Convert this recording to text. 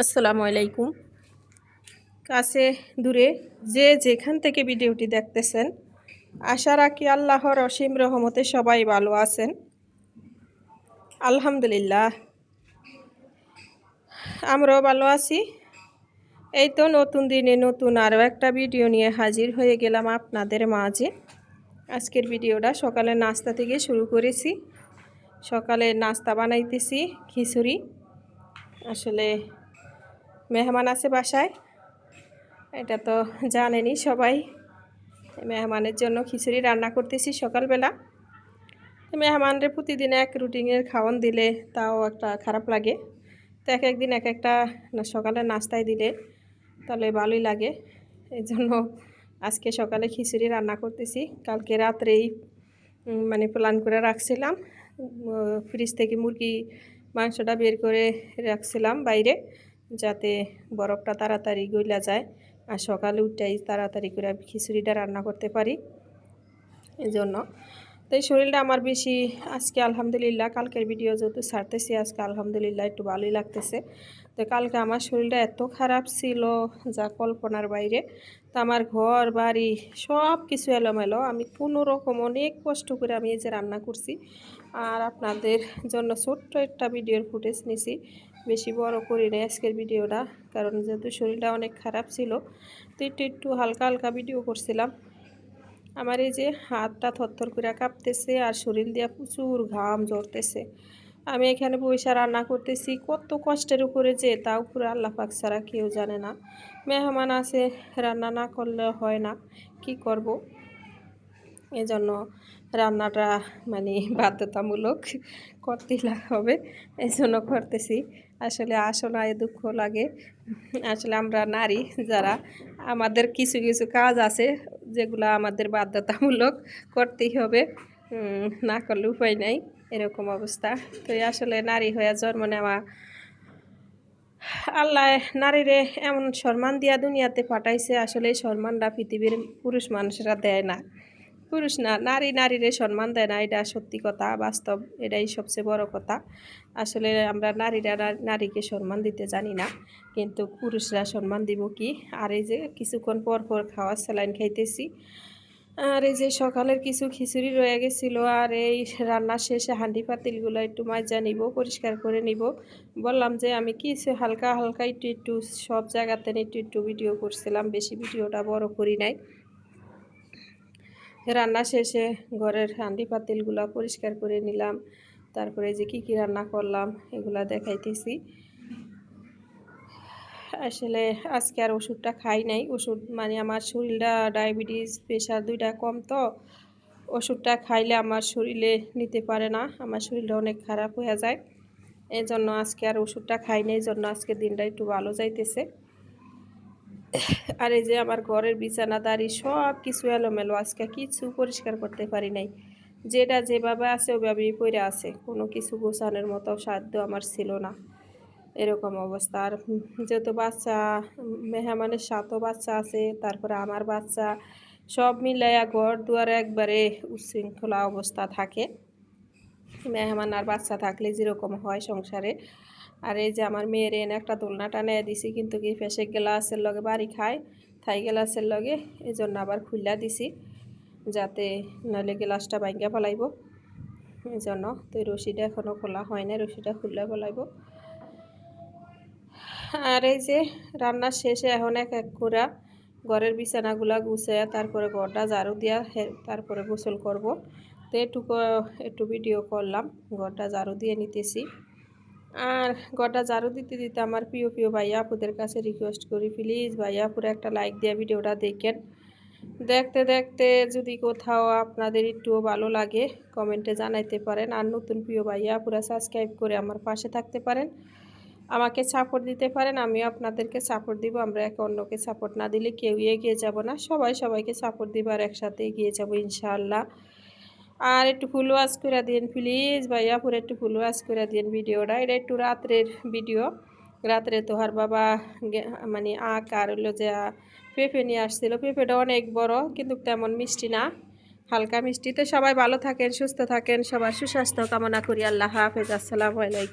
আসসালামু আলাইকুম। কাছে দূরে যে যেখান থেকে ভিডিওটি দেখতেছেন, আশা রাখি আল্লাহর অসীম রহমতে সবাই ভালো আছেন। আলহামদুলিল্লাহ। আমরাও ভালো আছি। এই তো নতুন দিনে নতুন আরও একটা ভিডিও নিয়ে হাজির হয়ে গেলাম আপনাদের মাঝে। আজকের ভিডিওটা সকালে নাস্তা থেকে শুরু করেছি। সকালে নাস্তা বানাইতেছি খিচুড়ি। আসলে মেহমান আছে বাসায়। এটা তো জানেনি সবাই। মেহমানের জন্য খিচুড়ি রান্না করতেছি সকালবেলা। মেহমানরে প্রতিদিন এক রুটিনের খাওয়ান দিলে তাও একটা খারাপ লাগে। তো এক একদিন এক একটা সকালে নাস্তায় দিলে তাহলে ভালোই লাগে। এই জন্য আজকে সকালে খিচুড়ি রান্না করতেছি। কালকে রাত্রেই মানে প্ল্যান করে রাখছিলাম। ফ্রিজ থেকে মুরগি, মাংসটা বের করে রাখছিলাম বাইরে। যাতে বরফটা তাড়াতাড়ি গইলা যায় আর সকালে উঠটাই তাড়াতাড়ি করে খিচুড়িটা রান্না করতে পারি এই জন্য তো এই শরীরটা আমার বেশি আজকে আলহামদুলিল্লাহ, কালকের ভিডিও যেহেতু ছাড়তেছি, আজকে আলহামদুলিল্লাহ একটু ভালোই লাগতেছে। তো কালকে আমার শরীরটা এত খারাপ ছিল যা কল্পনার বাইরে। তো আমার ঘর, বাড়ি সব কিছু এলোমেলো। আমি কোনো রকম অনেক কষ্ট করে আমি এই যে রান্না করছি। আর আপনাদের জন্য ছোট্ট একটা ভিডিওর ফুটেজ নিছি। বেশি বড় করি না আজকের ভিডিওটা, কারণ যেহেতু শরীরটা অনেক খারাপ ছিল, তো একটু একটু হালকা হালকা ভিডিও করছিলাম। আমার এই যে হাতটা থরথর করে কাঁপতেছে আর শরীর দিয়ে প্রচুর ঘাম ঝরতেছে। আমি এখানে পয়সা রান্না করতেছি, কত কষ্টের উপরে যে তা উপরে আল্লাহ পাক ছাড়া কেউ জানে না। মেহমান আছে, রান্না না করলে হয় না, কি করব? এজন্য রান্নাটা মানে বাধ্যতামূলক করতেই হবে এই জন্য করতেছি। আসলে আসনায় দুঃখ লাগে। আসলে আমরা নারী যারা, আমাদের কিছু কিছু কাজ আছে যেগুলো আমাদের বাধ্যতামূলক করতেই হবে। না করলে উপায় নাই, এরকম অবস্থা। তো আসলে নারী হয়ে জন্ম নেওয়া, আল্লাহ নারীরে এমন সম্মান দিয়া দুনিয়াতে পাঠাইছে, আসলে সম্মানটা পৃথিবীর পুরুষ মানুষরা দেয় না। পুরুষ না, নারী, নারীরে সম্মান দেয় না, এটা সত্যি কথা, বাস্তব, এটাই সবচেয়ে বড় কথা। আসলে আমরা নারীরা নারীকে সম্মান দিতে জানি না, কিন্তু পুরুষরা সম্মান দিব কি? আর এই যে কিছুক্ষণ পর পর খাওয়ার স্যালাইন খাইতেছি, আর এই যে সকালের কিছু খিচুড়ি রয়ে গেছিল, আর এই রান্নার শেষে হাঁডি পাতিলগুলো একটু মাজা নিব, পরিষ্কার করে নিব। বললাম যে আমি কিছু হালকা হালকা একটু একটু সব জায়গাতে একটু একটু ভিডিও করছিলাম, বেশি ভিডিওটা বড় করি নাই। রান্না শেষে ঘরের হাঁডি পাতিলগুলো পরিষ্কার করে নিলাম। তারপরে যে কি কি রান্না করলাম, এগুলা দেখাইতেছি। আসলে আজকে আর ওষুধটা খাই নাই। ওষুধ মানে আমার শরীরটা ডায়াবেটিস, প্রেশার দুইটা কম তো। ওষুধটা খাইলে আমার শরীরে নিতে পারে না, আমার শরীরটা অনেক খারাপ হয়ে যায়। এই জন্য আজকে আর ওষুধটা খাই নাই জন্য আজকে দিনটা একটু ভালো যাইতেছে। আর এই যে আমার ঘরের বিছানা, দাঁড়ি সব কিছু এলোমেলো। আজকে কিছু পরিষ্কার করতে পারি নাই। যেটা যেভাবে আছে ওভাবেই পড়ে আছে। কোনো কিছু গোছানোর মতো সাধ্য আমার ছিল না। এরকম অবস্থা। আর যেহেতু বাচ্চা, মেহমানের সাতও বাচ্চা আছে, তারপরে আমার বাচ্চা, সব মিলাইয়া ঘর দুয়ার একবারে উচ্ছৃঙ্খলা অবস্থা থাকে। মেহমান আর বাচ্চা থাকলে যেরকম হয় সংসারে। আর এই যে আমার মেয়ের এনে একটা দোলনাটা নিয়ে দিছি, কিন্তু কি ফেসে গ্লাসের লগে বাড়ি খায়, থাই গ্লাসের লগে এই জন্য আবার খুললা দিছি, যাতে নাহলে গ্লাসটা ভাঙ্গা ফেলাইব। এই জন্য তো রশিটা এখনও খোলা হয় না রশিটা খুললে ফেলাইব। আর এই যে রান্নার শেষে এখন এক এক করে ঘরের বিছানাগুলা গুছাইয়া তারপরে ঘরটা ঝাড়ু দিয়া তারপরে গোসল করব। তো এটুকু, একটু ভিডিও করলাম, ঘরটা ঝাড়ু দিয়ে নিতেছি। আর ঘরটা ঝাড়ু দিতে দিতে আমার প্রিয় প্রিয় ভাইয়া আপুদের কাছে রিকোয়েস্ট করি প্লিজ ভাইয়া আপুরে একটা লাইক দিয়ে ভিডিওটা দেখেন। দেখতে দেখতে যদি কোথাও আপনাদের একটুও ভালো লাগে কমেন্টে জানাইতে পারেন। আর নতুন প্রিয় ভাইয়া পুরো সাবস্ক্রাইব করে আমার পাশে থাকতে পারেন। আমাকে সাপোর্ট দিতে পারেন, আমিও আপনাদেরকে সাপোর্ট দিব। আমরা একে অন্যকে সাপোর্ট না দিলে কেউ এগিয়ে যাব না। সবাই সবাইকে সাপোর্ট দিব আর একসাথে এগিয়ে যাব ইনশাআল্লাহ। আর একটু ফুল ওয়াশ করে দিন প্লিজ ভাইয়া, পুরো একটু ফুল ওয়াশ করে দিন ভিডিওটা এটা একটু রাত্রের ভিডিও রাত্রে তোহার বাবা মানে আঁক আর হলো যে পেঁপে নিয়ে আসছিল। পেঁপেটা অনেক বড়, কিন্তু তেমন মিষ্টি না। হালকা মিষ্টি। তো সবাই ভালো থাকেন, সুস্থ থাকেন, সবার সুস্বাস্থ্য কামনা করি। আল্লাহ হাফেজ। আসসালামু আলাইকুম।